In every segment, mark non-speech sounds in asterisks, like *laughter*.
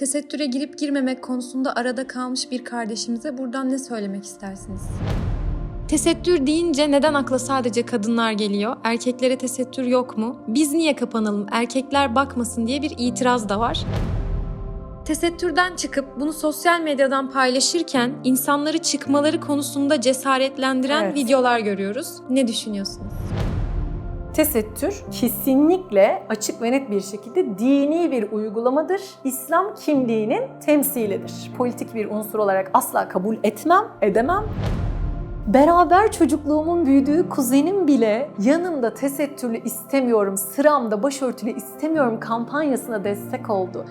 Tesettüre girip girmemek konusunda arada kalmış bir kardeşimize buradan ne söylemek istersiniz? Tesettür deyince neden akla sadece kadınlar geliyor? Erkeklere tesettür yok mu? Biz niye kapanalım? Erkekler bakmasın diye bir itiraz da var. Tesettürden çıkıp bunu sosyal medyadan paylaşırken insanları çıkmaları konusunda cesaretlendiren Evet. videolar görüyoruz. Ne düşünüyorsunuz? Tesettür kesinlikle açık ve net bir şekilde dini bir uygulamadır. İslam kimliğinin temsilidir. Politik bir unsur olarak asla kabul etmem, edemem. Beraber çocukluğumun büyüdüğü kuzenim bile yanımda tesettürlü istemiyorum, sıramda başörtülü istemiyorum kampanyasına destek oldu.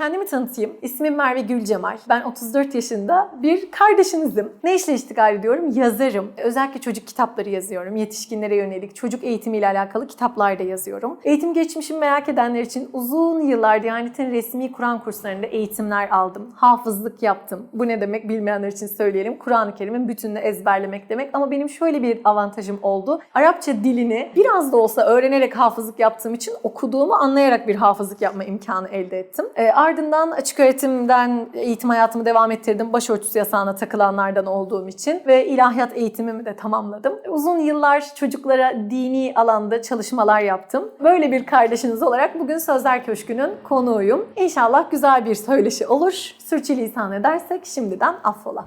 Kendimi tanıtayım. İsmim Merve Gülcemal. Ben 34 yaşında bir kardeşinizim. Ne işle iştigal ediyorum? Yazarım. Özellikle çocuk kitapları yazıyorum. Yetişkinlere yönelik çocuk eğitimiyle alakalı kitaplar da yazıyorum. Eğitim geçmişimi merak edenler için uzun yıllar Diyanet'in resmi Kur'an kurslarında eğitimler aldım. Hafızlık yaptım. Bu ne demek bilmeyenler için söyleyelim. Kur'an-ı Kerim'in bütününü ezberlemek demek. Ama benim şöyle bir avantajım oldu. Arapça dilini biraz da olsa öğrenerek hafızlık yaptığım için okuduğumu anlayarak bir hafızlık yapma imkanı elde ettim. Ee, ardından açık öğretimden eğitim hayatımı devam ettirdim. Başörtüsü yasağına takılanlardan olduğum için ve ilahiyat eğitimimi de tamamladım. Uzun yıllar çocuklara dini alanda çalışmalar yaptım. Böyle bir kardeşiniz olarak bugün Sözler Köşkü'nün konuğuyum. İnşallah güzel bir söyleşi olur. Sürçülisan edersek şimdiden affola.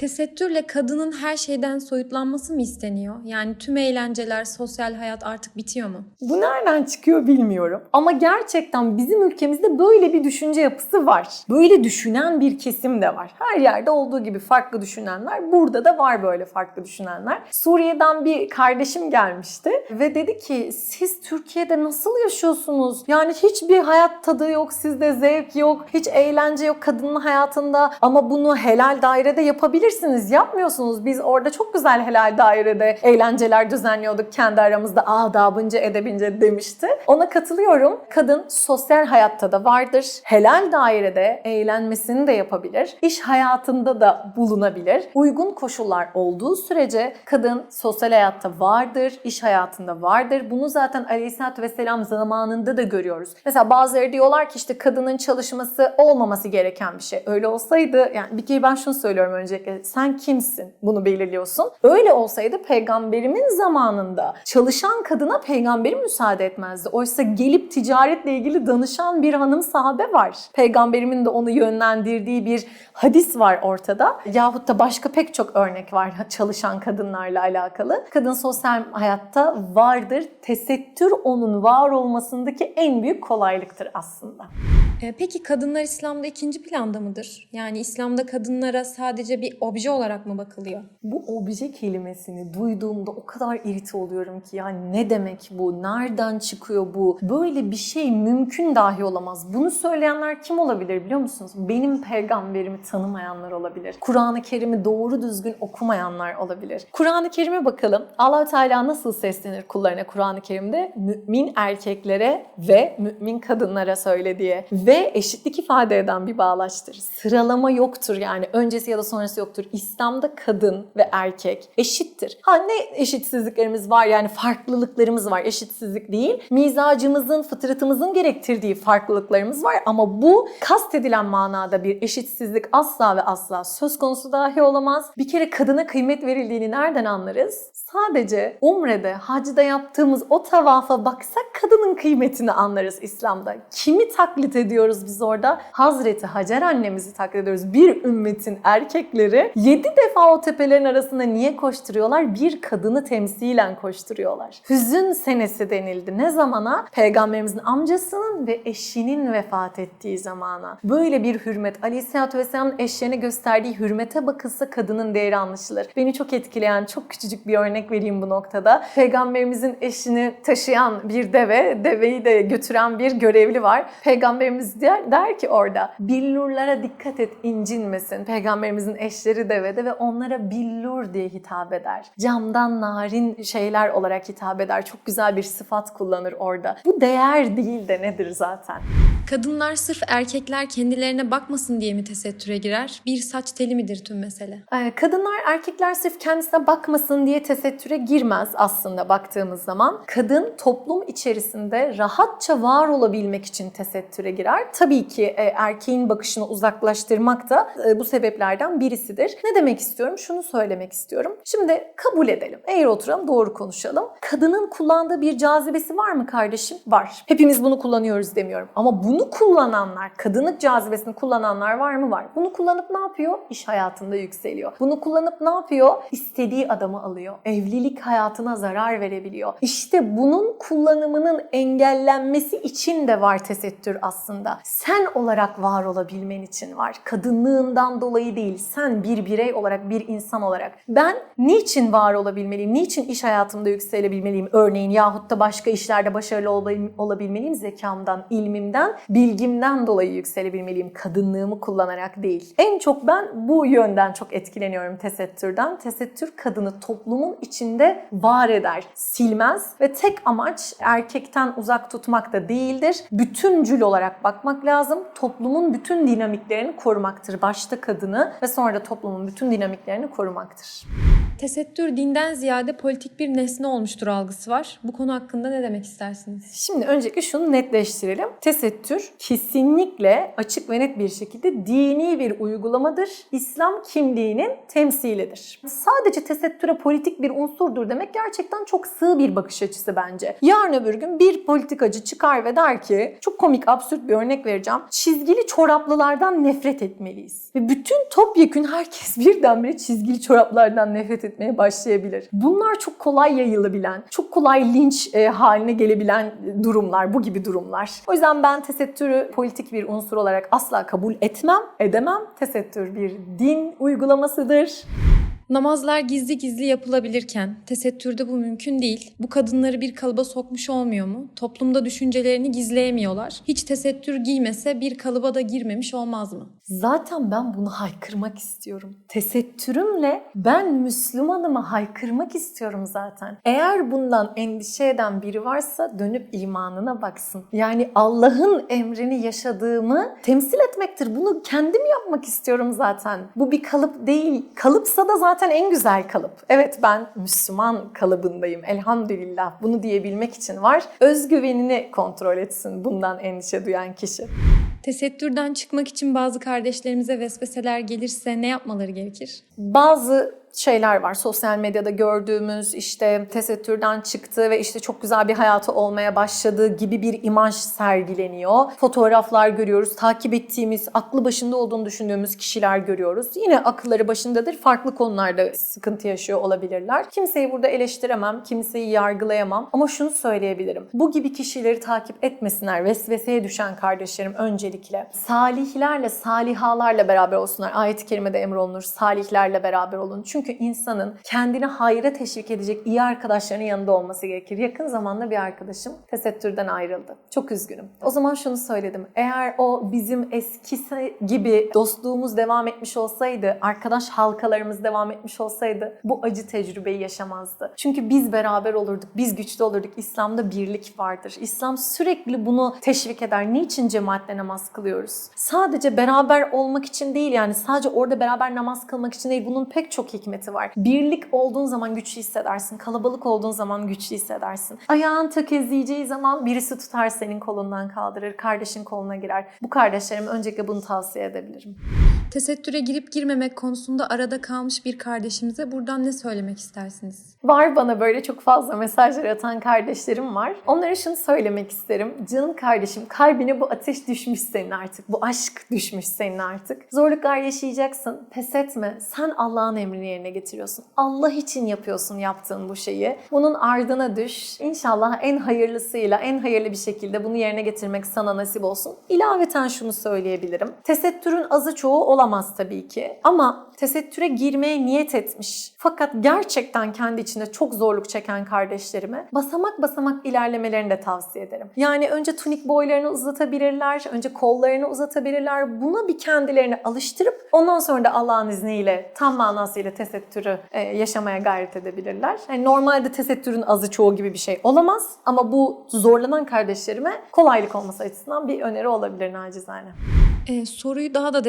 Tesettürle kadının her şeyden soyutlanması mı isteniyor? Yani tüm eğlenceler, sosyal hayat artık bitiyor mu? Bu nereden çıkıyor bilmiyorum. Ama gerçekten bizim ülkemizde böyle bir düşünce yapısı var. Böyle düşünen bir kesim de var. Her yerde olduğu gibi farklı düşünenler. Burada da var böyle farklı düşünenler. Suriye'den bir kardeşim gelmişti ve dedi ki siz Türkiye'de nasıl yaşıyorsunuz? Yani hiçbir hayat tadı yok, sizde zevk yok, hiç eğlence yok kadının hayatında ama bunu helal dairede yapabilirsiniz. Yapmıyorsunuz. Biz orada çok güzel helal dairede eğlenceler düzenliyorduk kendi aramızda adabınca edebince demişti. Ona katılıyorum. Kadın sosyal hayatta da vardır. Helal dairede eğlenmesini de yapabilir. İş hayatında da bulunabilir. Uygun koşullar olduğu sürece kadın sosyal hayatta vardır, iş hayatında vardır. Bunu zaten Aleyhisselatü Vesselam zamanında da görüyoruz. Mesela bazıları diyorlar ki işte kadının çalışması olmaması gereken bir şey. Öyle olsaydı yani bir kere ben şunu söylüyorum öncelikle. Sen kimsin? Bunu belirliyorsun. Öyle olsaydı peygamberimin zamanında çalışan kadına peygamberim müsaade etmezdi. Oysa gelip ticaretle ilgili danışan bir hanım sahabe var. Peygamberimin de onu yönlendirdiği bir hadis var ortada. Yahut da başka pek çok örnek var çalışan kadınlarla alakalı. Kadın sosyal hayatta vardır. Tesettür onun var olmasındaki en büyük kolaylıktır aslında. Ee, Peki kadınlar İslam'da ikinci planda mıdır? Yani İslam'da kadınlara sadece bir obje olarak mı bakılıyor? Bu obje kelimesini duyduğumda o kadar irite oluyorum ki ya ne demek bu? Nereden çıkıyor bu? Böyle bir şey mümkün dahi olamaz. Bunu söyleyenler kim olabilir biliyor musunuz? Benim peygamberimi tanımayanlar olabilir. Kur'an-ı Kerim'i doğru düzgün okumayanlar olabilir. Kur'an-ı Kerim'e bakalım. allah Teala nasıl seslenir kullarına Kur'an-ı Kerim'de? Mümin erkeklere ve mümin kadınlara söyle diye. Ve eşitlik ifade eden bir bağlaçtır. Sıralama yoktur yani öncesi ya da sonrası yoktur. İslam'da kadın ve erkek eşittir. Ha ne eşitsizliklerimiz var yani farklılıklarımız var eşitsizlik değil. Mizacımızın, fıtratımızın gerektirdiği farklılıklarımız var ama bu kastedilen manada bir eşitsizlik asla ve asla söz konusu dahi olamaz. Bir kere kadına kıymet verildiğini nereden anlarız? Sadece umrede, hacda yaptığımız o tavafa baksak kadının kıymetini anlarız İslam'da. Kimi taklit ediyoruz biz orada? Hazreti Hacer annemizi taklit ediyoruz. Bir ümmetin erkekleri yedi defa o tepelerin arasında niye koşturuyorlar? Bir kadını temsilen koşturuyorlar. Hüzün senesi denildi. Ne zamana? Peygamberimizin amcasının ve eşinin vefat ettiği zamana. Böyle bir hürmet. Aleyhisselatü Vesselam'ın eşlerine gösterdiği hürmete bakılsa kadının değeri anlaşılır. Beni çok etkileyen çok küçücük bir örnek vereyim bu noktada. Peygamberimizin eşini taşıyan bir deve, deveyi de götüren bir görevli var. Peygamberimiz der, der ki orada billurlara dikkat et incinmesin. Peygamberimizin eşleri devede ve onlara billur diye hitap eder. Camdan narin şeyler olarak hitap eder. Çok güzel bir sıfat kullanır orada. Bu değer değil de nedir zaten? Kadınlar sırf erkekler kendilerine bakmasın diye mi tesettüre girer? Bir saç teli midir tüm mesele? Ee, Kadınlar erkekler sırf kendisine bakmasın diye tesettüre girmez aslında baktığımız zaman. Kadın toplum içerisinde rahatça var olabilmek için tesettüre girer. Tabii ki e, erkeğin bakışını uzaklaştırmak da e, bu sebeplerden birisidir. Ne demek istiyorum? Şunu söylemek istiyorum. Şimdi kabul edelim. Eğer oturalım doğru konuşalım. Kadının kullandığı bir cazibesi var mı kardeşim? Var. Hepimiz bunu kullanıyoruz demiyorum. Ama bunu kullananlar, kadınlık cazibesini kullananlar var mı? Var. Bunu kullanıp ne yapıyor? İş hayatında yükseliyor. Bunu kullanıp ne yapıyor? İstediği adamı alıyor. Evlilik hayatına zarar verebiliyor. İşte bunun kullanımının engellenmesi için de var tesettür aslında. Sen olarak var olabilmen için var. Kadınlığından dolayı değil. Sen bir birey olarak, bir insan olarak. Ben niçin var olabilmeliyim? Niçin iş hayatımda yükselebilmeliyim? Örneğin yahut da başka işlerde başarılı olabil- olabilmeliyim? Zekamdan, ilmimden, bilgimden dolayı yükselebilmeliyim. Kadınlığımı kullanarak değil. En çok ben bu yönden çok etkileniyorum tesettürden. Tesettür kadını toplumun içinde var eder, silmez ve tek amaç erkekten uzak tutmak da değildir. Bütüncül olarak bakmak lazım. Toplumun bütün dinamiklerini korumaktır. Başta kadını ve sonra da toplumun bütün dinamiklerini korumaktır. Tesettür dinden ziyade politik bir nesne olmuştur algısı var. Bu konu hakkında ne demek istersiniz? Şimdi öncelikle şunu netleştirelim. Tesettür kesinlikle açık ve net bir şekilde dini bir uygulamadır. İslam kimliğinin temsilidir. Sadece tesettüre politik bir unsurdur demek gerçekten çok sığ bir bakış açısı bence. Yarın öbür gün bir politikacı çıkar ve der ki çok komik absürt bir örnek vereceğim. Çizgili çoraplılardan nefret etmeliyiz. Ve bütün topyekün herkes birdenbire çizgili çoraplardan nefret etmeye başlayabilir. Bunlar çok kolay yayılabilen, çok kolay linç e, haline gelebilen durumlar, bu gibi durumlar. O yüzden ben tesettürü politik bir unsur olarak asla kabul etmem, edemem. Tesettür bir din uygulamasıdır. Namazlar gizli gizli yapılabilirken tesettürde bu mümkün değil. Bu kadınları bir kalıba sokmuş olmuyor mu? Toplumda düşüncelerini gizleyemiyorlar. Hiç tesettür giymese bir kalıba da girmemiş olmaz mı? Zaten ben bunu haykırmak istiyorum. Tesettürümle ben Müslümanımı haykırmak istiyorum zaten. Eğer bundan endişe eden biri varsa dönüp imanına baksın. Yani Allah'ın emrini yaşadığımı temsil etmektir. Bunu kendim yapmak istiyorum zaten. Bu bir kalıp değil. Kalıpsa da zaten en güzel kalıp. Evet ben Müslüman kalıbındayım. Elhamdülillah. Bunu diyebilmek için var. Özgüvenini kontrol etsin bundan endişe duyan kişi. Tesettürden çıkmak için bazı kardeşlerimize vesveseler gelirse ne yapmaları gerekir? bazı şeyler var sosyal medyada gördüğümüz işte tesettürden çıktı ve işte çok güzel bir hayatı olmaya başladığı gibi bir imaj sergileniyor. Fotoğraflar görüyoruz. Takip ettiğimiz, aklı başında olduğunu düşündüğümüz kişiler görüyoruz. Yine akılları başındadır. Farklı konularda sıkıntı yaşıyor olabilirler. Kimseyi burada eleştiremem, kimseyi yargılayamam ama şunu söyleyebilirim. Bu gibi kişileri takip etmesinler. Vesveseye düşen kardeşlerim öncelikle. Salihlerle, salihalarla beraber olsunlar. Ayet-i kerimede emrolunur. Salihlerle beraber olun. Çünkü insanın kendini hayra teşvik edecek iyi arkadaşlarının yanında olması gerekir. Yakın zamanda bir arkadaşım tesettürden ayrıldı. Çok üzgünüm. O zaman şunu söyledim. Eğer o bizim eskisi gibi dostluğumuz devam etmiş olsaydı, arkadaş halkalarımız devam etmiş olsaydı bu acı tecrübeyi yaşamazdı. Çünkü biz beraber olurduk, biz güçlü olurduk. İslam'da birlik vardır. İslam sürekli bunu teşvik eder. Niçin cemaatle namaz kılıyoruz? Sadece beraber olmak için değil yani sadece orada beraber namaz kılmak için değil. Bunun pek çok hikmeti var. Birlik olduğun zaman güçlü hissedersin. Kalabalık olduğun zaman güçlü hissedersin. Ayağın tökezleyeceği zaman birisi tutar senin kolundan kaldırır. Kardeşin koluna girer. Bu kardeşlerim öncelikle bunu tavsiye edebilirim. Tesettüre girip girmemek konusunda arada kalmış bir kardeşimize buradan ne söylemek istersiniz? Var bana böyle çok fazla mesajlar atan kardeşlerim var. Onlara şunu söylemek isterim. Canım kardeşim kalbine bu ateş düşmüş senin artık. Bu aşk düşmüş senin artık. Zorluklar yaşayacaksın. Pes etme. Sen Allah'ın emrini yerine getiriyorsun. Allah için yapıyorsun yaptığın bu şeyi. Bunun ardına düş. İnşallah en hayırlısıyla, en hayırlı bir şekilde bunu yerine getirmek sana nasip olsun. İlaveten şunu söyleyebilirim. Tesettürün azı çoğu olan olamaz tabii ki. Ama tesettüre girmeye niyet etmiş. Fakat gerçekten kendi içinde çok zorluk çeken kardeşlerime basamak basamak ilerlemelerini de tavsiye ederim. Yani önce tunik boylarını uzatabilirler, önce kollarını uzatabilirler. Buna bir kendilerini alıştırıp ondan sonra da Allah'ın izniyle tam manasıyla tesettürü e, yaşamaya gayret edebilirler. Yani normalde tesettürün azı çoğu gibi bir şey olamaz ama bu zorlanan kardeşlerime kolaylık olması açısından bir öneri olabilir nacizane. Ee, soruyu daha da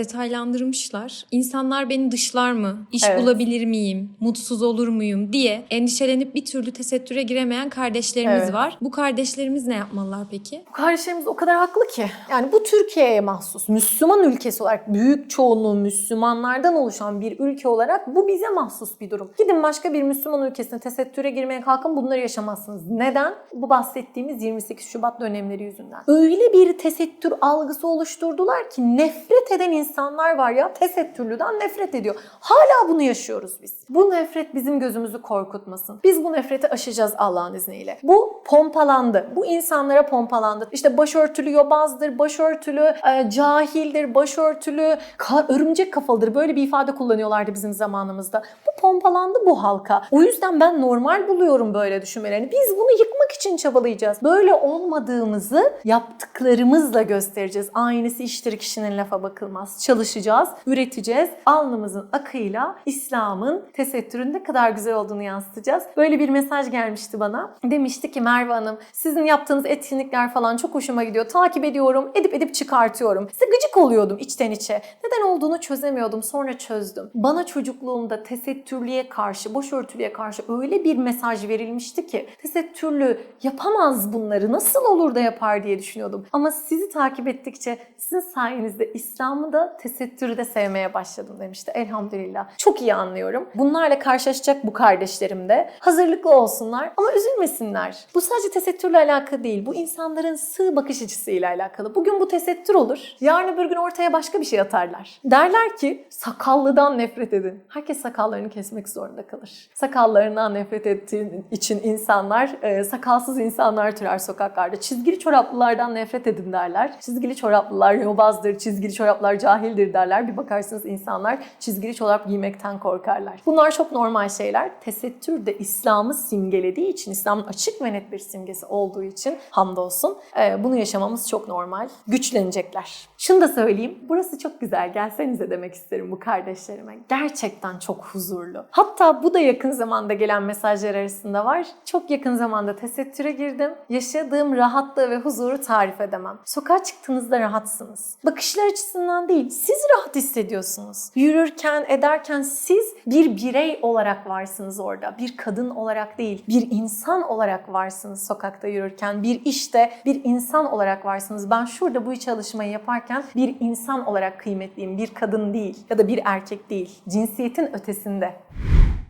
detaylandırmışlar. İnsanlar beni dışlar mı? İş Evet. bulabilir miyim? Mutsuz olur muyum? diye endişelenip bir türlü tesettüre giremeyen kardeşlerimiz Evet. var. Bu kardeşlerimiz ne yapmalılar peki? Bu kardeşlerimiz o kadar haklı ki. Yani bu Türkiye'ye mahsus. Müslüman ülkesi olarak büyük çoğunluğu Müslümanlardan oluşan bir ülke olarak bu bize mahsus bir durum. Gidin başka bir Müslüman ülkesine tesettüre girmeye kalkın bunları yaşamazsınız. Neden? Bu bahsettiğimiz 28 Şubat dönemleri yüzünden. Öyle bir tesettür algısı oluşturdular ki nefret eden insanlar var ya tesettürlüden nefret ediyor. Hala bunu yaşıyoruz biz. Bu nefret bizim gözümüzü korkutmasın. Biz bu nefreti aşacağız Allah'ın izniyle. Bu pompalandı. Bu insanlara pompalandı. İşte başörtülü yobazdır, başörtülü e, cahildir, başörtülü ka- örümcek kafalıdır. Böyle bir ifade kullanıyorlardı bizim zamanımızda. Bu pompalandı bu halka. O yüzden ben normal buluyorum böyle düşünmelerini. Biz bunu yıkmak için çabalayacağız. Böyle olmadığımızı yaptıklarımızla göstereceğiz. Aynısı iştir kişinin lafa bakılmaz. Çalışacağız, üreteceğiz. Alnımızın akıyla İslam'ın tesettürün ne kadar güzel olduğunu yansıtacağız. Böyle bir mesaj gelmişti bana. Demişti ki Merve Hanım sizin yaptığınız etkinlikler falan çok hoşuma gidiyor. Takip ediyorum, edip edip çıkartıyorum. Size gıcık oluyordum içten içe. Neden olduğunu çözemiyordum. Sonra çözdüm. Bana çocukluğumda tesettürlüye karşı, başörtülüye karşı öyle bir mesaj verilmişti ki tesettürlü yapamaz bunları nasıl olur da yapar diye düşünüyordum. Ama sizi takip ettikçe sizin sayenizde İslam'ı da tesettürü de sevmeye başladım demişti. Elhamdülillah. Çok iyi anlıyorum. Bunlarla karşılaşacak bu kardeşlerim de. Hazırlıklı olsunlar ama üzülmesinler. Bu sadece tesettürle alakalı değil. Bu insanların sığ bakış açısıyla alakalı. Bugün bu tesettür olur. Yarın öbür gün ortaya başka bir şey atarlar. Derler ki sakallıdan nefret edin. Herkes sakallarını kesmek zorunda kalır. Sakallarından nefret ettiği için insanlar, e, sakalsız insanlar türer sokaklarda. Çizgili çoraplılardan nefret edin derler. Çizgili çoraplılar yobazdır, çizgili çoraplar cahildir derler. Bir bakarsınız insanlar çizgili çorap giymekten korkarlar. Bunlar çok normal şeyler. Tesettür de İslam'ı simgelediği için, İslam'ın açık ve net bir simgesi olduğu için hamdolsun e, bunu yaşamamız çok normal. Güçlenecekler. Şunu da söyleyeyim. Burası çok güzel. Gelsenize demek isterim bu kardeşlerime. Gerçekten çok huzurlu. Hatta bu da yakın zamanda gelen mesajlar arasında var. Çok yakın zamanda tesettüre girdim. Yaşadığım rahatlığı ve huzuru tarif edemem. Sokağa çıktığınızda rahatsınız. Bakışlar açısından değil, siz rahat hissediyorsunuz. Yürürken, ederken siz bir birey olarak varsınız orada. Bir kadın olarak değil, bir insan olarak varsınız sokakta yürürken. Bir işte bir insan olarak varsınız. Ben şurada bu çalışmayı yaparken bir insan olarak kıymetliyim. Bir kadın değil ya da bir erkek değil. Cinsiyetin ötesinde.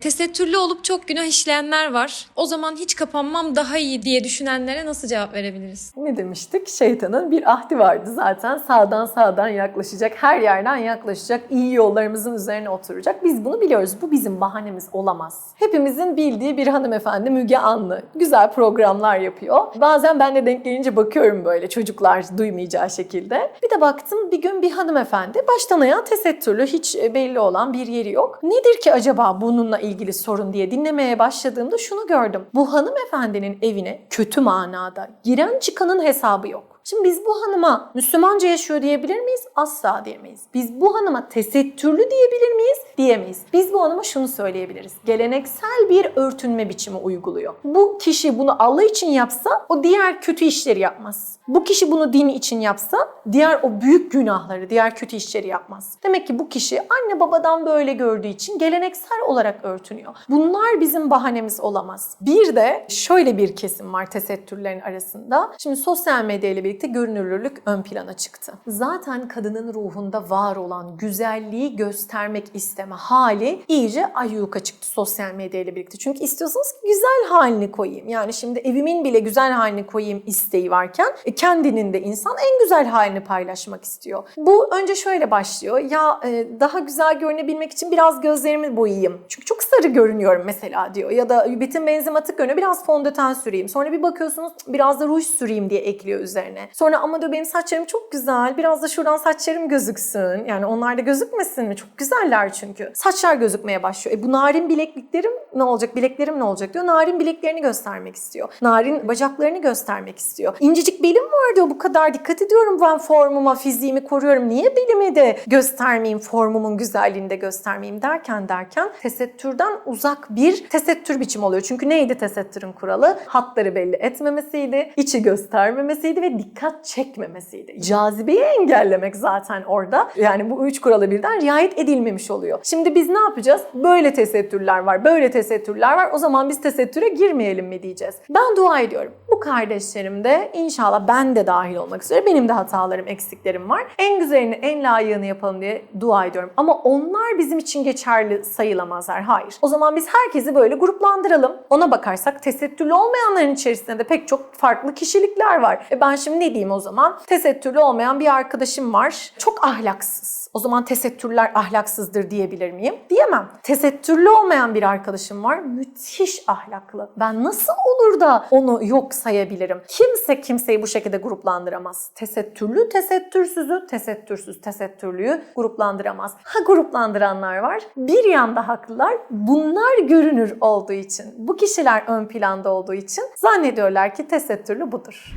Tesettürlü olup çok günah işleyenler var. O zaman hiç kapanmam daha iyi diye düşünenlere nasıl cevap verebiliriz? Ne demiştik? Şeytanın bir ahdi vardı zaten. Sağdan sağdan yaklaşacak, her yerden yaklaşacak, iyi yollarımızın üzerine oturacak. Biz bunu biliyoruz. Bu bizim bahanemiz olamaz. Hepimizin bildiği bir hanımefendi Müge Anlı. Güzel programlar yapıyor. Bazen ben de denk gelince bakıyorum böyle çocuklar duymayacağı şekilde. Bir de baktım bir gün bir hanımefendi baştan ayağa tesettürlü, hiç belli olan bir yeri yok. Nedir ki acaba bununla ilgili sorun diye dinlemeye başladığımda şunu gördüm. Bu hanımefendinin evine kötü manada giren çıkanın hesabı yok. Şimdi biz bu hanıma Müslümanca yaşıyor diyebilir miyiz? Asla diyemeyiz. Biz bu hanıma tesettürlü diyebilir miyiz? Diyemeyiz. Biz bu hanıma şunu söyleyebiliriz. Geleneksel bir örtünme biçimi uyguluyor. Bu kişi bunu Allah için yapsa o diğer kötü işleri yapmaz. Bu kişi bunu din için yapsa diğer o büyük günahları, diğer kötü işleri yapmaz. Demek ki bu kişi anne babadan böyle gördüğü için geleneksel olarak örtünüyor. Bunlar bizim bahanemiz olamaz. Bir de şöyle bir kesim var tesettürlerin arasında. Şimdi sosyal medya ile birlikte görünürlülük ön plana çıktı. Zaten kadının ruhunda var olan güzelliği göstermek isteme hali iyice ayyuka çıktı sosyal medya ile birlikte. Çünkü istiyorsunuz ki güzel halini koyayım. Yani şimdi evimin bile güzel halini koyayım isteği varken e, kendinin de insan en güzel halini paylaşmak istiyor. Bu önce şöyle başlıyor. Ya e, daha güzel görünebilmek için biraz gözlerimi boyayayım. Çünkü çok sarı görünüyorum mesela diyor. Ya da betim benzim atık görünüyor biraz fondöten süreyim. Sonra bir bakıyorsunuz biraz da ruj süreyim diye ekliyor üzerine. Yerine. Sonra ama diyor benim saçlarım çok güzel. Biraz da şuradan saçlarım gözüksün. Yani onlar da gözükmesin mi? Çok güzeller çünkü. Saçlar gözükmeye başlıyor. E bu narin bilekliklerim ne olacak? Bileklerim ne olacak diyor. Narin bileklerini göstermek istiyor. Narin bacaklarını göstermek istiyor. İncecik belim var diyor. Bu kadar dikkat ediyorum ben formuma, fiziğimi koruyorum. Niye belimi de göstermeyeyim, formumun güzelliğini de göstermeyeyim derken derken tesettürden uzak bir tesettür biçimi oluyor. Çünkü neydi tesettürün kuralı? Hatları belli etmemesiydi, içi göstermemesiydi ve dikkat çekmemesiydi. Cazibeyi engellemek zaten orada. Yani bu üç kurala birden riayet edilmemiş oluyor. Şimdi biz ne yapacağız? Böyle tesettürler var, böyle tesettürler var. O zaman biz tesettüre girmeyelim mi diyeceğiz. Ben dua ediyorum. Bu kardeşlerim de inşallah ben de dahil olmak üzere benim de hatalarım, eksiklerim var. En güzelini, en layığını yapalım diye dua ediyorum. Ama onlar bizim için geçerli sayılamazlar. Hayır. O zaman biz herkesi böyle gruplandıralım. Ona bakarsak tesettürlü olmayanların içerisinde de pek çok farklı kişilikler var. E ben şimdi ne diyeyim o zaman? Tesettürlü olmayan bir arkadaşım var. Çok ahlaksız. O zaman tesettürler ahlaksızdır diyebilir miyim? Diyemem. Tesettürlü olmayan bir arkadaşım var. Müthiş ahlaklı. Ben nasıl olur da onu yok sayabilirim? Kimse kimseyi bu şekilde gruplandıramaz. Tesettürlü tesettürsüzü, tesettürsüz tesettürlüyü gruplandıramaz. Ha gruplandıranlar var. Bir yanda haklılar. Bunlar görünür olduğu için, bu kişiler ön planda olduğu için zannediyorlar ki tesettürlü budur.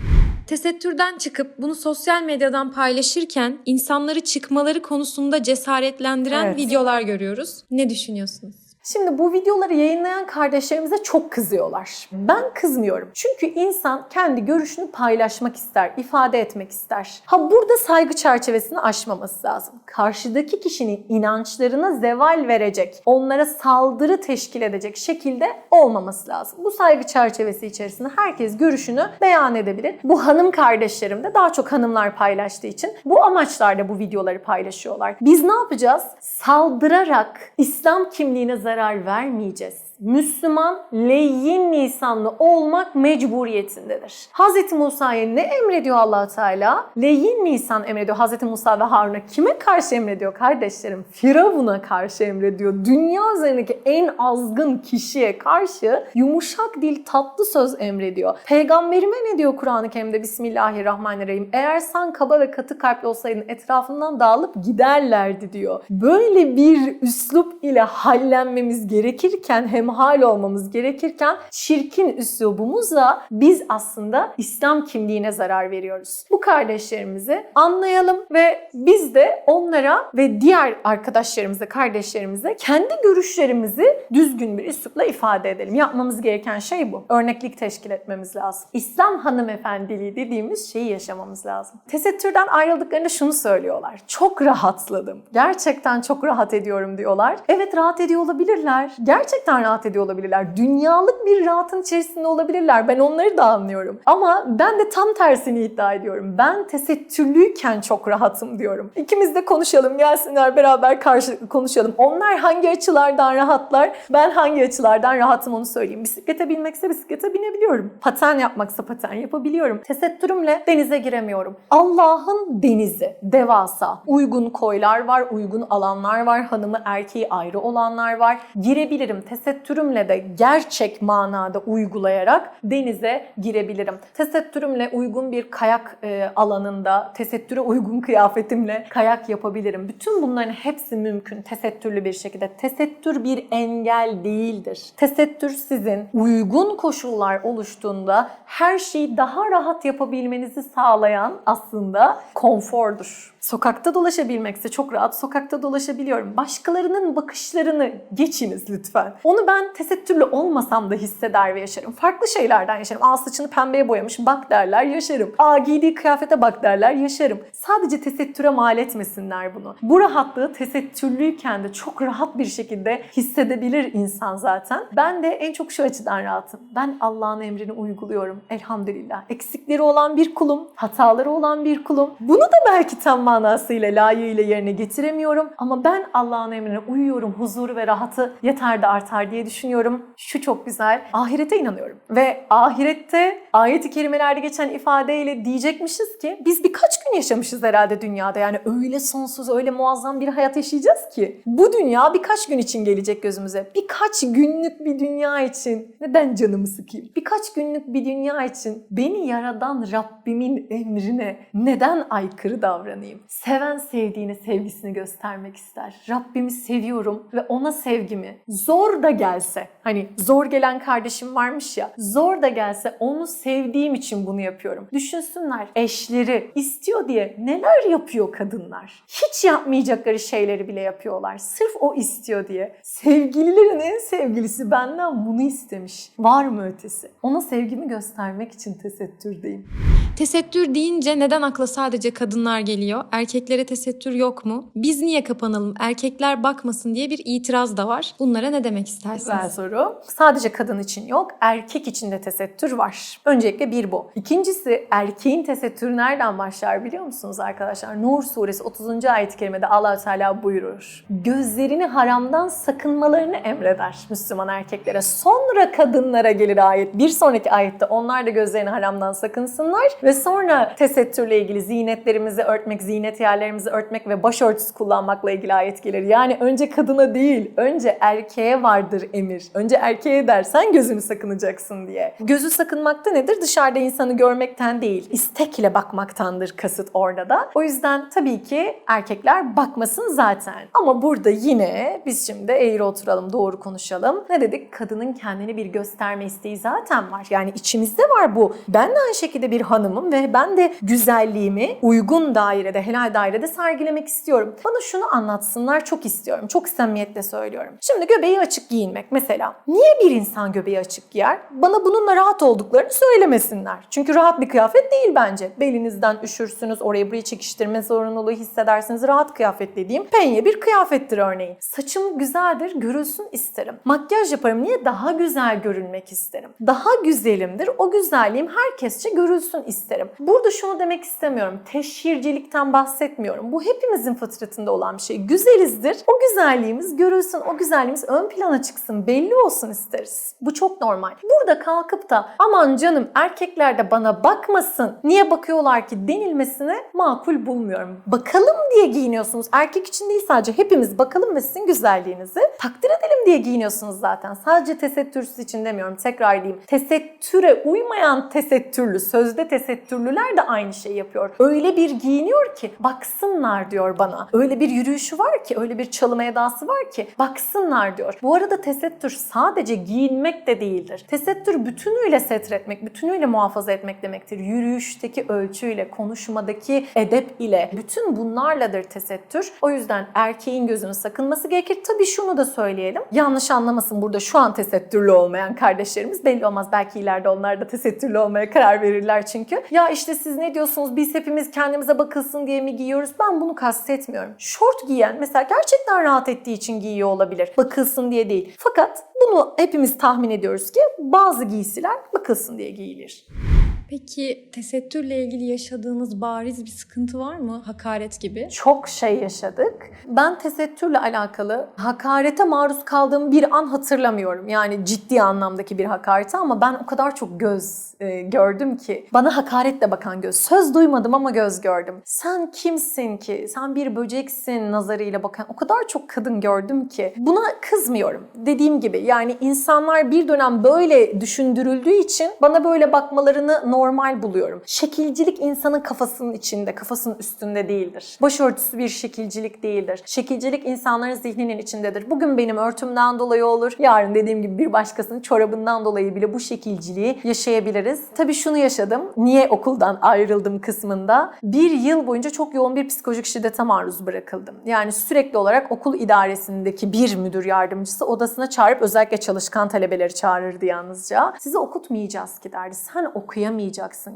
Tesettürden çıkıp bunu sosyal medyadan paylaşırken insanları çıkmaları konusunda cesaretlendiren Evet. videolar görüyoruz. Ne düşünüyorsunuz? Şimdi bu videoları yayınlayan kardeşlerimize çok kızıyorlar. Ben kızmıyorum. Çünkü insan kendi görüşünü paylaşmak ister, ifade etmek ister. Ha burada saygı çerçevesini aşmaması lazım. Karşıdaki kişinin inançlarına zeval verecek, onlara saldırı teşkil edecek şekilde olmaması lazım. Bu saygı çerçevesi içerisinde herkes görüşünü beyan edebilir. Bu hanım kardeşlerim de daha çok hanımlar paylaştığı için bu amaçlarla bu videoları paylaşıyorlar. Biz ne yapacağız? Saldırarak İslam kimliğine zarar vermeyeceğiz. Müslüman leyyin lisanlı olmak mecburiyetindedir. Hz. Musa'ya ne emrediyor allah Teala? Leyyin lisan emrediyor Hz. Musa ve Harun'a. Kime karşı emrediyor kardeşlerim? Firavun'a karşı emrediyor. Dünya üzerindeki en azgın kişiye karşı yumuşak dil tatlı söz emrediyor. Peygamberime ne diyor Kur'an-ı Kerim'de? Bismillahirrahmanirrahim. Eğer sen kaba ve katı kalpli olsaydın etrafından dağılıp giderlerdi diyor. Böyle bir üslup ile hallenmemiz gerekirken hem hal olmamız gerekirken çirkin üslubumuzla biz aslında İslam kimliğine zarar veriyoruz. Bu kardeşlerimizi anlayalım ve biz de onlara ve diğer arkadaşlarımıza, kardeşlerimize kendi görüşlerimizi düzgün bir üslupla ifade edelim. Yapmamız gereken şey bu. Örneklik teşkil etmemiz lazım. İslam hanımefendiliği dediğimiz şeyi yaşamamız lazım. Tesettürden ayrıldıklarında şunu söylüyorlar. Çok rahatladım. Gerçekten çok rahat ediyorum diyorlar. Evet rahat ediyor olabilirler. Gerçekten rahat ediyor olabilirler. Dünyalık bir rahatın içerisinde olabilirler. Ben onları da anlıyorum. Ama ben de tam tersini iddia ediyorum. Ben tesettürlüyken çok rahatım diyorum. İkimiz de konuşalım. Gelsinler beraber karşı konuşalım. Onlar hangi açılardan rahatlar? Ben hangi açılardan rahatım onu söyleyeyim. Bisiklete binmekse bisiklete binebiliyorum. Paten yapmaksa paten yapabiliyorum. Tesettürümle denize giremiyorum. Allah'ın denizi devasa. Uygun koylar var, uygun alanlar var. Hanımı erkeği ayrı olanlar var. Girebilirim. Tesettürümle de gerçek manada uygulayarak denize girebilirim. Tesettürümle uygun bir kayak e, alanında, tesettüre uygun kıyafetimle kayak yapabilirim. Bütün bunların hepsi mümkün tesettürlü bir şekilde. Tesettür bir engel değildir. Tesettür sizin uygun koşullar oluştuğunda her şeyi daha rahat yapabilmenizi sağlayan aslında konfordur. Sokakta dolaşabilmekse çok rahat sokakta dolaşabiliyorum. Başkalarının bakışlarını geçiniz lütfen. Onu ben tesettürlü olmasam da hisseder ve yaşarım. Farklı şeylerden yaşarım. Aa saçını pembeye boyamış bak derler yaşarım. Aa giydiği kıyafete bak derler yaşarım. Sadece tesettüre mal etmesinler bunu. Bu rahatlığı tesettürlüyken de çok rahat bir şekilde hissedebilir insan zaten. Ben de en çok şu açıdan rahatım. Ben Allah'ın emrini uyguluyorum. Elhamdülillah. Eksikleri olan bir kulum. Hataları olan bir kulum. Bunu da belki tam manasıyla layığıyla yerine getiremiyorum. Ama ben Allah'ın emrine uyuyorum. Huzuru ve rahatı yeter de artar diye düşünüyorum. Şu çok güzel. Ahirete inanıyorum. Ve ahirette ayet-i kerimelerde geçen ifadeyle diyecekmişiz ki biz birkaç gün yaşamışız herhalde dünyada. Yani öyle sonsuz, öyle muazzam bir hayat yaşayacağız ki. Bu dünya birkaç gün için gelecek gözümüze. Birkaç günlük bir dünya için. Neden canımı sıkayım? Birkaç günlük bir dünya için beni yaradan Rabbimin emrine neden aykırı davranayım? Seven sevdiğine sevgisini göstermek ister. Rabbimi seviyorum ve ona sevgimi zor da gelse, hani zor gelen kardeşim varmış ya, zor da gelse onu sevdiğim için bunu yapıyorum. Düşünsünler eşleri istiyor diye neler yapıyor kadınlar. Hiç yapmayacakları şeyleri bile yapıyorlar. Sırf o istiyor diye. Sevgililerin en sevgilisi benden bunu istemiş. Var mı ötesi? Ona sevgimi göstermek için tesettürdeyim. Tesettür deyince neden akla sadece kadınlar geliyor? Erkeklere tesettür yok mu? Biz niye kapanalım? Erkekler bakmasın diye bir itiraz da var. Bunlara ne demek Güzel istersiniz? soru. Sadece kadın için yok, erkek için de tesettür var. Öncelikle bir bu. İkincisi erkeğin tesettürü nereden başlar biliyor musunuz arkadaşlar? Nur suresi 30. ayet-i kerimede allah Teala buyurur. Gözlerini haramdan sakınmalarını emreder Müslüman erkeklere. Sonra kadınlara gelir ayet. Bir sonraki ayette onlar da gözlerini haramdan sakınsınlar ve sonra tesettürle ilgili zinetlerimizi örtmek, zinet yerlerimizi örtmek ve başörtüsü kullanmakla ilgili ayet gelir. Yani önce kadına değil, önce erkeğe vardır emir. Önce erkeğe dersen gözünü sakınacaksın diye. Gözü sakınmakta nedir? Dışarıda insanı görmekten değil, istekle bakmaktandır kasıt orada da. O yüzden tabii ki erkekler bakmasın zaten. Ama burada yine biz şimdi eğri oturalım, doğru konuşalım. Ne dedik? Kadının kendini bir gösterme isteği zaten var. Yani içimizde var bu. Ben de aynı şekilde bir hanımım ve ben de güzelliğimi uygun dairede, helal dairede sergilemek istiyorum. Bana şunu anlatsınlar çok istiyorum. Çok samimiyetle söylüyorum. Şimdi göbeği açık giyinmek mesela. Niye bir insan göbeği açık giyer? Bana bununla rahat olduklarını söylemesinler. Çünkü rahat bir kıyafet değil bence. Belinizden üşürsünüz, orayı burayı çekiştirme zorunluluğu hissedersiniz. Rahat kıyafet dediğim penye bir kıyafettir örneğin. Saçım güzeldir, görülsün isterim. Makyaj yaparım. Niye? Daha güzel görünmek isterim. Daha güzelimdir. O güzelliğim herkesçe görülsün isterim. Burada şunu demek istemiyorum. Teşhircilikten bahsetmiyorum. Bu hepimizin fıtratında olan bir şey. Güzelizdir. O güzelliğimiz görülsün, o güzelliğimiz ön plana çıksın, belli olsun isteriz. Bu çok normal. Burada kalkıp da aman canım erkekler de bana bakmasın, niye bakıyorlar ki denilmesine makul bulmuyorum. Bakalım diye giyiniyorsunuz. Erkek için değil sadece hepimiz bakalım ve sizin güzelliğinizi takdir edelim diye giyiniyorsunuz zaten. Sadece tesettürsüz için demiyorum. Tekrar diyeyim. Tesettüre uymayan tesettürlü, sözde tesettürlüler de aynı şeyi yapıyor. Öyle bir giyiniyor ki baksınlar diyor bana. Öyle bir yürüyüşü var ki, öyle bir çalım edası var ki baksınlar diyor. Bu arada tesettür sadece giyinmek de değildir. Tesettür bütünüyle setretmek, bütünüyle muhafaza etmek demektir. Yürüyüşteki ölçüyle, konuşmadaki edep ile bütün bunlarladır tesettür. O yüzden erkeğin gözünü sakınması gerekir. Tabii şunu da söyleyelim. Yanlış anlamasın burada şu an tesettürlü olmayan kardeşlerimiz belli olmaz. Belki ileride onlar da tesettürlü olmaya karar verirler çünkü. Ya işte siz ne diyorsunuz? Biz hepimiz kendimize bakılsın diye mi giyiyoruz? Ben bunu kastetmiyorum. Şort giyen mesela gerçekten rahat ettiği için giyiyor olabilir. Bakılsın diye değil. Fakat bunu hepimiz tahmin ediyoruz ki bazı giysiler bakılsın diye giyilir. Peki tesettürle ilgili yaşadığınız bariz bir sıkıntı var mı? Hakaret gibi. Çok şey yaşadık. Ben tesettürle alakalı hakarete maruz kaldığım bir an hatırlamıyorum. Yani ciddi anlamdaki bir hakarete ama ben o kadar çok göz e, gördüm ki. Bana hakaretle bakan göz. Söz duymadım ama göz gördüm. Sen kimsin ki? Sen bir böceksin nazarıyla bakan. O kadar çok kadın gördüm ki. Buna kızmıyorum. Dediğim gibi yani insanlar bir dönem böyle düşündürüldüğü için bana böyle bakmalarını normal buluyorum. Şekilcilik insanın kafasının içinde, kafasının üstünde değildir. Başörtüsü bir şekilcilik değildir. Şekilcilik insanların zihninin içindedir. Bugün benim örtümden dolayı olur. Yarın dediğim gibi bir başkasının çorabından dolayı bile bu şekilciliği yaşayabiliriz. Tabii şunu yaşadım. Niye okuldan ayrıldım kısmında. Bir yıl boyunca çok yoğun bir psikolojik şiddete maruz bırakıldım. Yani sürekli olarak okul idaresindeki bir müdür yardımcısı odasına çağırıp özellikle çalışkan talebeleri çağırırdı yalnızca. Sizi okutmayacağız ki derdi. Sen okuyamayacaksın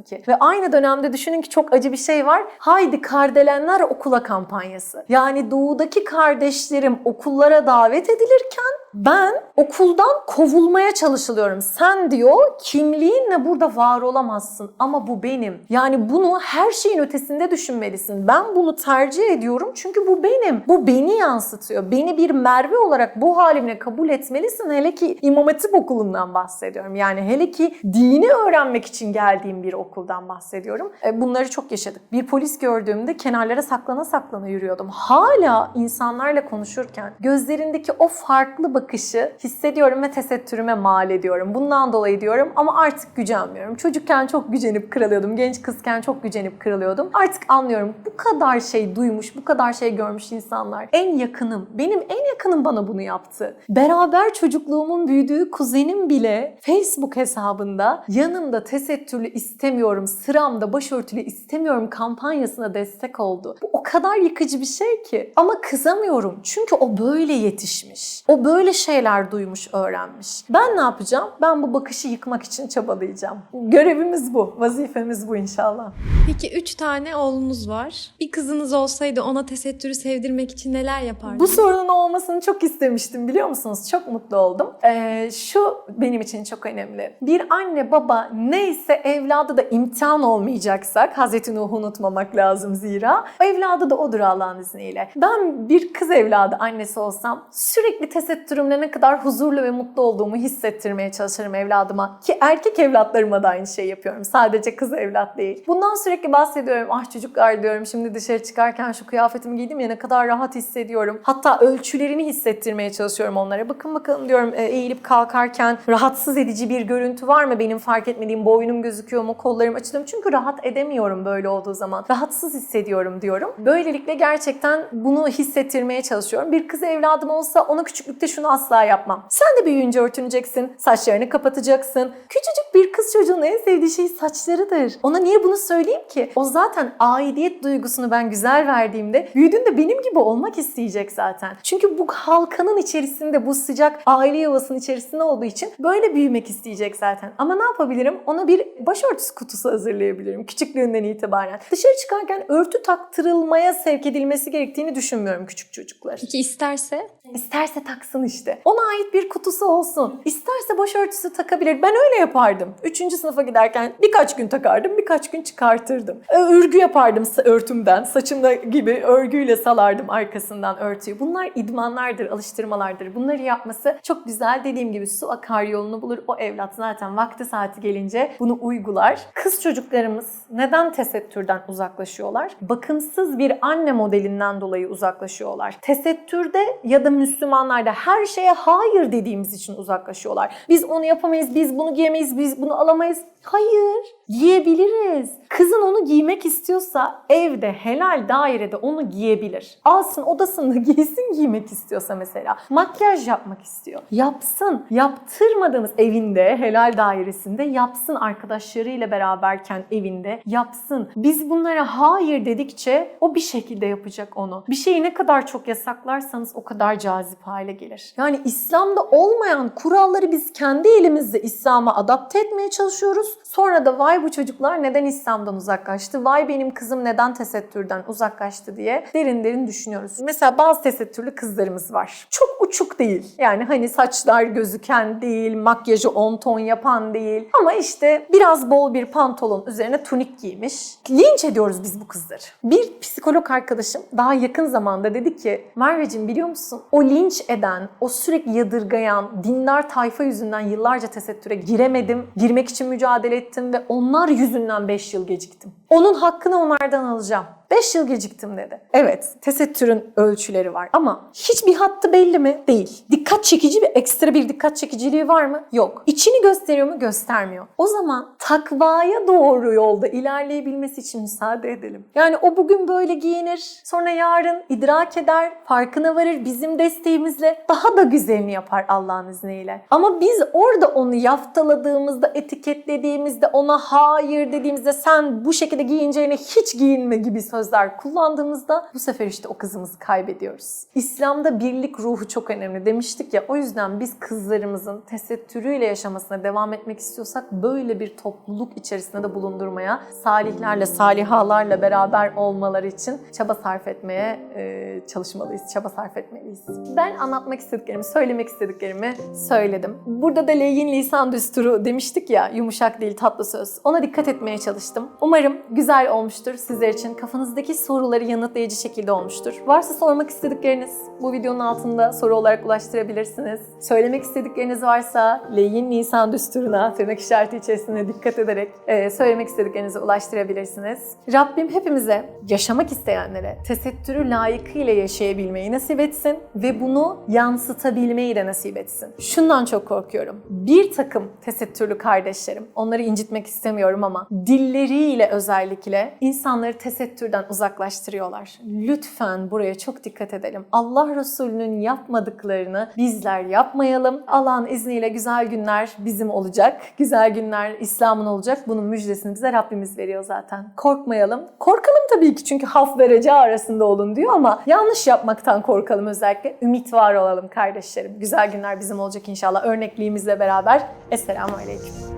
ki. Ve aynı dönemde düşünün ki çok acı bir şey var. Haydi kardelenler okula kampanyası. Yani doğudaki kardeşlerim okullara davet edilirken ben okuldan kovulmaya çalışılıyorum. Sen diyor kimliğinle burada var olamazsın ama bu benim. Yani bunu her şeyin ötesinde düşünmelisin. Ben bunu tercih ediyorum çünkü bu benim. Bu beni yansıtıyor. Beni bir Merve olarak bu halimle kabul etmelisin. Hele ki İmam Hatip okulundan bahsediyorum. Yani hele ki dini öğrenmek için geldiğim bir okuldan bahsediyorum. E, Bunları çok yaşadık. Bir polis gördüğümde kenarlara saklana saklana yürüyordum. Hala insanlarla konuşurken gözlerindeki o farklı bakışı hissediyorum ve tesettürüme mal ediyorum. Bundan dolayı diyorum ama artık gücenmiyorum. Çocukken çok gücenip kırılıyordum. Genç kızken çok gücenip kırılıyordum. Artık anlıyorum. Bu kadar şey duymuş, bu kadar şey görmüş insanlar. En yakınım, benim en yakınım bana bunu yaptı. Beraber çocukluğumun büyüdüğü kuzenim bile Facebook hesabında yanımda tesettürlü istemiyorum, sıramda başörtülü istemiyorum kampanyasına destek oldu. Bu o kadar yıkıcı bir şey ki. Ama kızamıyorum çünkü o böyle yetişmiş. O böyle şeyler duymuş, öğrenmiş. Ben ne yapacağım? Ben bu bakışı yıkmak için çabalayacağım. Görevimiz bu, vazifemiz bu inşallah. Peki üç tane oğlunuz var. Bir kızınız olsaydı ona tesettürü sevdirmek için neler yapardınız? Bu sorunun olmasını çok istemiştim biliyor musunuz? Çok mutlu oldum. Ee, şu benim için çok önemli. Bir anne baba neyse evladı da imtihan olmayacaksak Hazreti Nuh'u unutmamak lazım zira. Evladı da odur Allah'ın izniyle. Ben bir kız evladı annesi olsam sürekli tesettürümle ne kadar huzurlu ve mutlu olduğumu hissettirmeye çalışırım evladıma. Ki erkek evlatlarıma da aynı şey yapıyorum. Sadece kız evlat değil. Bundan sürekli bahsediyorum. Ah çocuklar diyorum şimdi dışarı çıkarken şu kıyafetimi giydim ya ne kadar rahat hissediyorum. Hatta ölçülerini hissettirmeye çalışıyorum onlara. Bakın bakalım diyorum e, eğilip kalkarken rahatsız edici bir görüntü var mı benim fark etmediğim boynum gözüküyor mu kollarım açılıyor mu? Çünkü rahat edemiyorum böyle olduğu zaman. Rahatsız hissediyorum diyorum. Böylelikle gerçekten bunu hissettirmeye çalışıyorum. Bir kız evladım olsa ona küçüklükte şunu asla yapmam. Sen de büyüyünce örtüneceksin. Saçlarını kapatacaksın. Küçücük bir kız çocuğun en sevdiği şey saçlarıdır. Ona niye bunu söyleyeyim ki? O zaten aidiyet duygusunu ben güzel verdiğimde büyüdüğünde benim gibi olmak isteyecek zaten. Çünkü bu halkanın içerisinde, bu sıcak aile yuvasının içerisinde olduğu için böyle büyümek isteyecek zaten. Ama ne yapabilirim? Ona bir başörtüsü kutusu hazırlayabilirim küçüklüğünden itibaren. Dışarı çıkarken örtü taktırılmaya sevk edilmesi gerektiğini düşünmüyorum küçük çocuklar. Peki isterse? İsterse taksın işte. Ona ait bir kutusu olsun. İsterse başörtüsü takabilir. Ben öyle yapardım. Üçüncü sınıfa giderken birkaç gün takardım, birkaç gün çıkartırdım. Örgü yapardım örtümden. Saçımda gibi örgüyle salardım arkasından örtüyü. Bunlar idmanlardır, alıştırmalardır. Bunları yapması çok güzel. Dediğim gibi su akar yolunu bulur. O evlat zaten vakti saati gelince bunu uygular. Kız çocuklarımız neden tesettürden uzaklaşıyorlar? Bakımsız bir anne modelinden dolayı uzaklaşıyorlar. Tesettürde ya da Müslümanlarda her şeye hayır dediğimiz için uzaklaşıyorlar. Biz onu yapamayız, biz bunu giyemeyiz, biz bunu alamayız. Hayır, giyebiliriz. Kızın onu giymek istiyorsa evde helal dairede onu giyebilir. Alsın odasında *laughs* giysin giymek istiyorsa mesela. Makyaj yapmak istiyor. Yapsın. Yaptırmadığımız evinde helal dairesinde yapsın arkadaşlarıyla beraberken evinde yapsın. Biz bunlara hayır dedikçe o bir şekilde yapacak onu. Bir şeyi ne kadar çok yasaklarsanız o kadar cazip hale gelir. Yani İslam'da olmayan kuralları biz kendi elimizde İslam'a adapte etmeye çalışıyoruz. Sonra da vay bu çocuklar neden İslam'dan uzaklaştı? Vay benim kızım neden tesettürden uzaklaştı diye derin derin düşünüyoruz. Mesela bazı tesettürlü kızlarımız var. Çok uçuk değil. Yani hani saçlar gözüken değil, makyajı 10 ton yapan değil. Ama işte biraz bol bir pantolon üzerine tunik giymiş. Linç ediyoruz biz bu kızları. Bir psikolog arkadaşım daha yakın zamanda dedi ki Merveciğim biliyor musun? O linç eden, o sürekli yadırgayan, dindar tayfa yüzünden yıllarca tesettüre giremedim. Girmek için mücadele ettim ve onlar yüzünden 5 yıl geciktim. Onun hakkını onlardan alacağım. 5 yıl geciktim dedi. Evet, tesettürün ölçüleri var ama hiçbir hattı belli mi? Değil. Dikkat çekici bir ekstra bir dikkat çekiciliği var mı? Yok. İçini gösteriyor mu? Göstermiyor. O zaman takvaya doğru yolda ilerleyebilmesi için müsaade edelim. Yani o bugün böyle giyinir, sonra yarın idrak eder, farkına varır bizim desteğimizle daha da güzelini yapar Allah'ın izniyle. Ama biz orada onu yaftaladığımızda, etiketlediğimizde, ona hayır dediğimizde sen bu şekilde giyineceğine hiç giyinme gibi sözler kullandığımızda bu sefer işte o kızımızı kaybediyoruz. İslam'da birlik ruhu çok önemli demiştik ya o yüzden biz kızlarımızın tesettürüyle yaşamasına devam etmek istiyorsak böyle bir topluluk içerisinde de bulundurmaya, salihlerle, salihalarla beraber olmaları için çaba sarf etmeye e, çalışmalıyız, çaba sarf etmeliyiz. Ben anlatmak istediklerimi, söylemek istediklerimi söyledim. Burada da leyin lisan düsturu demiştik ya, yumuşak değil tatlı söz. Ona dikkat etmeye çalıştım. Umarım güzel olmuştur sizler için. Kafanızdaki soruları yanıtlayıcı şekilde olmuştur. Varsa sormak istedikleriniz bu videonun altında soru olarak ulaştırabilirsiniz. Söylemek istedikleriniz varsa leyin lisan düsturuna tırnak işareti içerisinde dikkat ederek e, söylemek istediklerinizi ulaştırabilirsiniz. Rabbim hepimize yaşamak isteyenlere tesettürü layıkıyla yaşayabilmeyi nasip etsin ve bunu yansıtabilmeyi de nasip etsin. Şundan çok korkuyorum. Bir takım tesettürlü kardeşlerim, onları incitmek istemiyorum ama dilleriyle özellikle insanları tesettürden uzaklaştırıyorlar. Lütfen buraya çok dikkat edelim. Allah Resulü'nün yapmadıklarını bizler yapmayalım. Allah'ın izniyle güzel günler bizim olacak. Güzel günler İslam'ın olacak. Bunun müjdesini bize Rabbimiz veriyor zaten. Korkmayalım. Korkalım tabii ki çünkü haf ve arasında olun diyor ama yanlış yapmaktan korkalım özellikle. Ümit var olalım kardeşlerim. Güzel günler bizim olacak inşallah. Örnekliğimizle beraber. Esselamu Aleyküm.